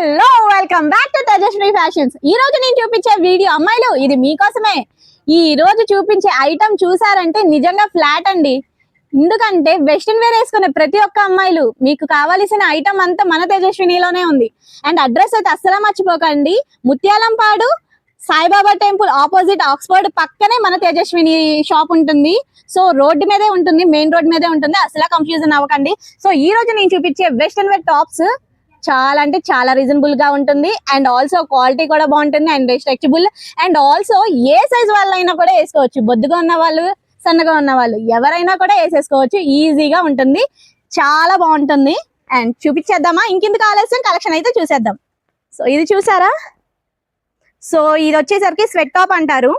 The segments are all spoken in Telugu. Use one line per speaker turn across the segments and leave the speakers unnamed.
Hello welcome back to Tejaswi fashions ఈ రోజు నేను చూపించే వీడియో అమ్మాయిలు ఇది మీకోసమే. ఈ రోజు చూపించే ఐటమ్ చూసారంటే నిజంగా ఫ్లాట్ అండి. ఎందుకంటే వెస్ట్రన్ వేర్ వేసుకునే ప్రతి ఒక్క అమ్మాయిలు మీకు కావాల్సిన ఐటమ్ అంతా మన తేజస్వినిలోనే ఉంది. అండ్ అడ్రస్ అయితే అస్సలు మర్చిపోకండి. Mutyalampadu Saibaba temple opposite Oxford పక్కనే మన తేజస్విని షాప్ ఉంటుంది. సో రోడ్డు మీదే ఉంటుంది మెయిన్ రోడ్ మీదే ఉంటుంది. అసలు కన్ఫ్యూజన్ అవ్వకండి. సో ఈ రోజు నేను చూపించే వెస్ట్రన్ వేర్ టాప్స్ చాలా అంటే చాలా రీజనబుల్గా ఉంటుంది. అండ్ ఆల్సో క్వాలిటీ కూడా బాగుంటుంది and stretchable and also a size వాళ్ళైనా కూడా వేసుకోవచ్చు. బొద్దుగా ఉన్న వాళ్ళు సన్నగా ఉన్న వాళ్ళు ఎవరైనా కూడా వేసేసుకోవచ్చు. ఈజీగా ఉంటుంది. చాలా బాగుంటుంది. అండ్ చూపించేద్దామా? ఇంకెందుకు ఆలస్యం? కలెక్షన్ అయితే చూసేద్దాం. సో ఇది చూసారా? సో ఇది వచ్చేసరికి స్వెట్ టాప్ అంటారు.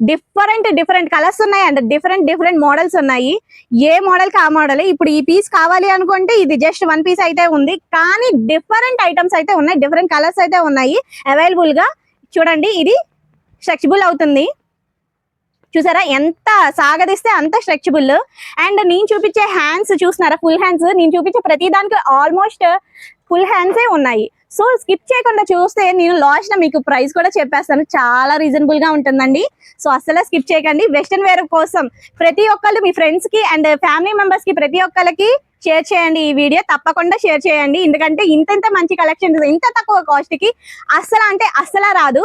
డిఫరెంట్ డిఫరెంట్ కలర్స్ ఉన్నాయి అండ్ డిఫరెంట్ డిఫరెంట్ మోడల్స్ ఉన్నాయి. ఏ మోడల్కి ఆ మోడల్ ఇప్పుడు ఈ పీస్ కావాలి అనుకుంటే ఇది జస్ట్ వన్ పీస్ అయితే ఉంది. కానీ డిఫరెంట్ ఐటమ్స్ అయితే ఉన్నాయి డిఫరెంట్ కలర్స్ అయితే ఉన్నాయి. అవైలబుల్గా చూడండి ఇది స్ట్రెచబుల్ అవుతుంది. చూసారా? ఎంత సాగదిస్తే అంత స్ట్రెచబుల్ అండ్ నేను చూపించే హ్యాండ్స్ చూసినారా ఫుల్ హ్యాండ్స్ నేను చూపించే ప్రతి దానికి ఆల్మోస్ట్ ఫుల్ హ్యాండ్సే ఉన్నాయి. సో స్కిప్ చేయకుండా చూస్తే నేను లాస్ట్ మీకు ప్రైస్ కూడా చెప్పేస్తాను. చాలా రీజనబుల్గా ఉంటుందండి. సో అస్సలు స్కిప్ చేయకండి. వెస్ట్రన్ వేర్ కోసం ప్రతి ఒక్కళ్ళు మీ ఫ్రెండ్స్కి అండ్ ఫ్యామిలీ మెంబర్స్కి ప్రతి ఒక్కరికి షేర్ చేయండి ఈ వీడియో తప్పకుండా షేర్ చేయండి. ఎందుకంటే ఇంత ఇంత మంచి కలెక్షన్ ఇంత తక్కువ కాస్ట్కి అస్సలు అంటే అస్సలు రాదు.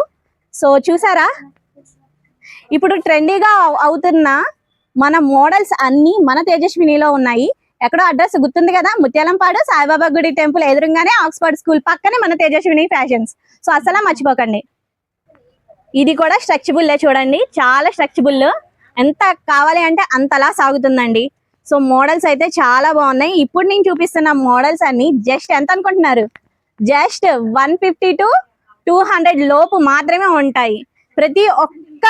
సో చూసారా? ఇప్పుడు ట్రెండీగా అవుతున్న మన మోడల్స్ అన్ని మన తేజస్వినిలో ఉన్నాయి. ఎక్కడో అడ్రస్ గుర్తుంది కదా? ముత్యాలంపాడు సాయిబాబా గుడి టెంపుల్ ఎదురుగానే ఆక్స్ఫర్డ్ స్కూల్ పక్కనే మన తేజస్విని ఫ్యాషన్స్. సో అసలు మర్చిపోకండి. ఇది కూడా స్ట్రెచబుల్లే చూడండి. చాలా స్ట్రెచబుల్. ఎంత కావాలి అంటే అంతలా సాగుతుందండి. సో మోడల్స్ అయితే చాలా బాగున్నాయి. ఇప్పుడు నేను చూపిస్తున్న మోడల్స్ అన్ని జస్ట్ ఎంత అనుకుంటున్నారు? Just one fifty to two hundred లోపు మాత్రమే ఉంటాయి. ప్రతి ఒక్క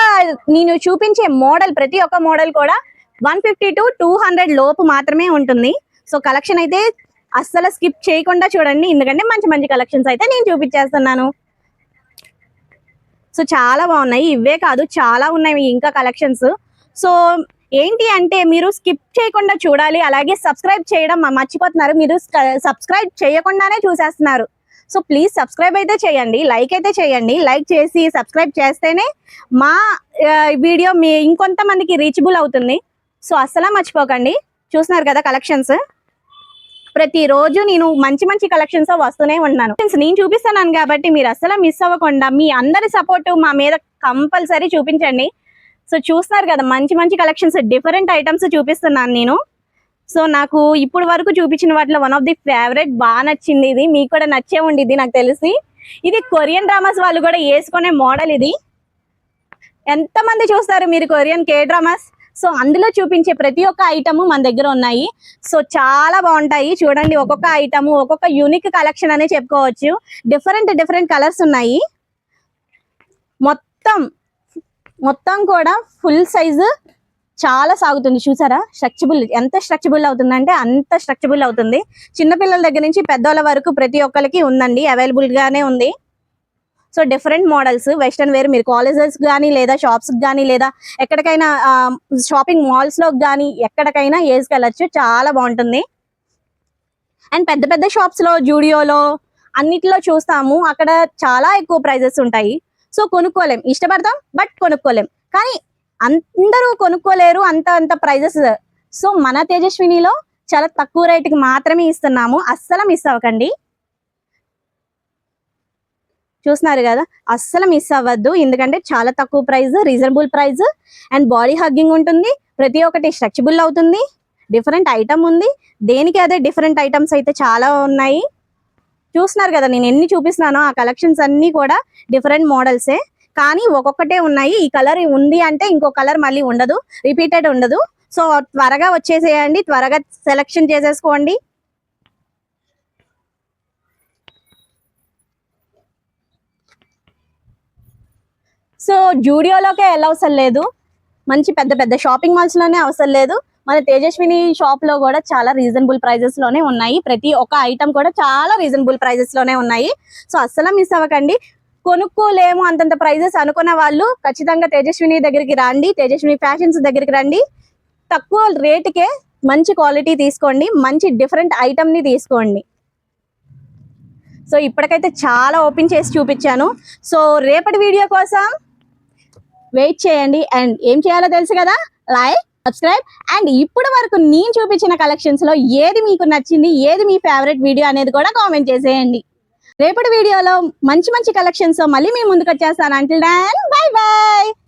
నేను చూపించే మోడల్ ప్రతి ఒక్క మోడల్ కూడా one fifty to two hundred లోపు మాత్రమే ఉంటుంది. సో కలెక్షన్ అయితే అస్సలు స్కిప్ చేయకుండా చూడండి. ఎందుకంటే మంచి మంచి కలెక్షన్స్ అయితే నేను చూపించేస్తున్నాను. సో చాలా బాగున్నాయి. ఇవే కాదు చాలా ఉన్నాయి ఇంకా కలెక్షన్స్. సో ఏంటి అంటే మీరు స్కిప్ చేయకుండా చూడాలి. అలాగే సబ్స్క్రైబ్ చేయడం మర్చిపోతున్నారు. మీరు సబ్స్క్రైబ్ చేయకుండానే చూసేస్తున్నారు. సో ప్లీజ్ సబ్స్క్రైబ్ అయితే చేయండి. లైక్ అయితే చేయండి. లైక్ చేసి సబ్స్క్రైబ్ చేస్తేనే మా వీడియో మీ ఇంకొంతమందికి రీచబుల్ అవుతుంది. సో అస్సలా మర్చిపోకండి. చూస్తున్నారు కదా కలెక్షన్స్ ప్రతిరోజు నేను మంచి మంచి కలెక్షన్స్ వస్తూనే ఉన్నాను నేను చూపిస్తున్నాను కాబట్టి మీరు అస్సలు మిస్ అవ్వకుండా మీ అందరి సపోర్ట్ మా మీద కంపల్సరీ చూపించండి. సో చూస్తున్నారు కదా మంచి మంచి కలెక్షన్స్ డిఫరెంట్ ఐటమ్స్ చూపిస్తున్నాను నేను. సో నాకు ఇప్పుడు వరకు చూపించిన వాటిలో వన్ ఆఫ్ ది ఫేవరెట్ బాగా నచ్చింది ఇది. మీకు కూడా నచ్చే ఉండిద్ది నాకు తెలిసి. ఇది కొరియన్ డ్రామాస్ వాళ్ళు కూడా వేసుకునే మోడల్ ఇది. ఎంతమంది చూస్తారు మీరు కొరియన్ కే డ్రామాస్ సో అందులో చూపించే ప్రతి ఒక్క ఐటమ్ మన దగ్గర ఉన్నాయి. సో చాలా బాగుంటాయి. చూడండి ఒక్కొక్క ఐటమ్ ఒక్కొక్క యూనిక్ కలెక్షన్ అనే చెప్పుకోవచ్చు. డిఫరెంట్ డిఫరెంట్ కలర్స్ ఉన్నాయి. మొత్తం మొత్తం కూడా ఫుల్ సైజు చాలా సాగుతుంది. చూసారా? స్ట్రక్చబుల్ ఎంత స్ట్రక్చబుల్ అవుతుందంటే అంత స్ట్రక్చబుల్ అవుతుంది. చిన్నపిల్లల దగ్గర నుంచి పెద్దోళ్ళ వరకు ప్రతి ఒక్కరికి ఉందండి. అవైలబుల్గానే ఉంది. So different models western wear మీరు కాలేజెస్ కానీ లేదా షాప్స్ కానీ లేదా ఎక్కడికైనా షాపింగ్ మాల్స్లో కానీ ఎక్కడికైనా వేసుకెళ్ళచ్చు చాలా బాగుంటుంది. అండ్ పెద్ద పెద్ద షాప్స్లో జూడియోలో అన్నిటిలో చూస్తాము. అక్కడ చాలా ఎక్కువ ప్రైజెస్ ఉంటాయి. సో కొనుక్కోలేం. ఇష్టపడతాం బట్ కొనుక్కోలేం. కానీ అందరూ కొనుక్కోలేరు అంత అంత ప్రైజెస్ సో మన తేజస్వినిలో చాలా తక్కువ రేటుకి మాత్రమే ఇస్తున్నాము. అస్సలు మిస్ అవ్వకండి. చూస్తున్నారు కదా అస్సలు మిస్ అవ్వద్దు. ఎందుకంటే చాలా తక్కువ price reasonable price and body hugging ఉంటుంది. ప్రతి ఒక్కటి స్ట్రెచబుల్ అవుతుంది. డిఫరెంట్ ఐటమ్ ఉంది. దేనికి అదే డిఫరెంట్ ఐటమ్స్ అయితే చాలా ఉన్నాయి. చూస్తున్నారు కదా నేను ఎన్ని చూపిస్తున్నానో ఆ కలెక్షన్స్ అన్ని కూడా డిఫరెంట్ మోడల్సే కానీ ఒక్కొక్కటే ఉన్నాయి. ఈ కలర్ ఉంది అంటే ఇంకో కలర్ మళ్ళీ ఉండదు. రిపీటెడ్ ఉండదు. సో త్వరగా వచ్చేసేయండి. త్వరగా సెలెక్షన్ చేసేసుకోండి. సో జూడియోలోకే వెళ్ళవసరం లేదు. మంచి పెద్ద పెద్ద షాపింగ్ మాల్స్లోనే అవసరం లేదు. మన తేజస్విని షాప్లో కూడా చాలా రీజనబుల్ ప్రైజెస్లోనే ఉన్నాయి. ప్రతి ఒక్క ఐటమ్ కూడా చాలా రీజనబుల్ ప్రైజెస్లోనే ఉన్నాయి. సో అస్సలు మిస్ అవ్వకండి. కొనుక్కోలేము అంతంత ప్రైజెస్ అనుకున్న వాళ్ళు ఖచ్చితంగా తేజస్విని దగ్గరికి రండి. తేజస్విని ఫ్యాషన్స్ దగ్గరికి రండి. తక్కువ రేటుకే మంచి క్వాలిటీ తీసుకోండి. మంచి డిఫరెంట్ ఐటమ్ని తీసుకోండి. సో ఇప్పటికైతే చాలా ఓపెన్ చేసి చూపించాను. సో రేపటి వీడియో కోసం వెయిట్ చేయండి. అండ్ ఏం చేయాలో తెలుసు కదా? Like subscribe. అండ్ ఇప్పుడు వరకు నేను చూపించిన కలెక్షన్స్లో ఏది మీకు నచ్చింది ఏది మీ ఫేవరెట్ వీడియో అనేది కూడా కామెంట్ చేసేయండి. రేపటి వీడియోలో మంచి మంచి కలెక్షన్స్ మళ్ళీ మీ ముందుకు వచ్చేస్తాను. Until don bye bye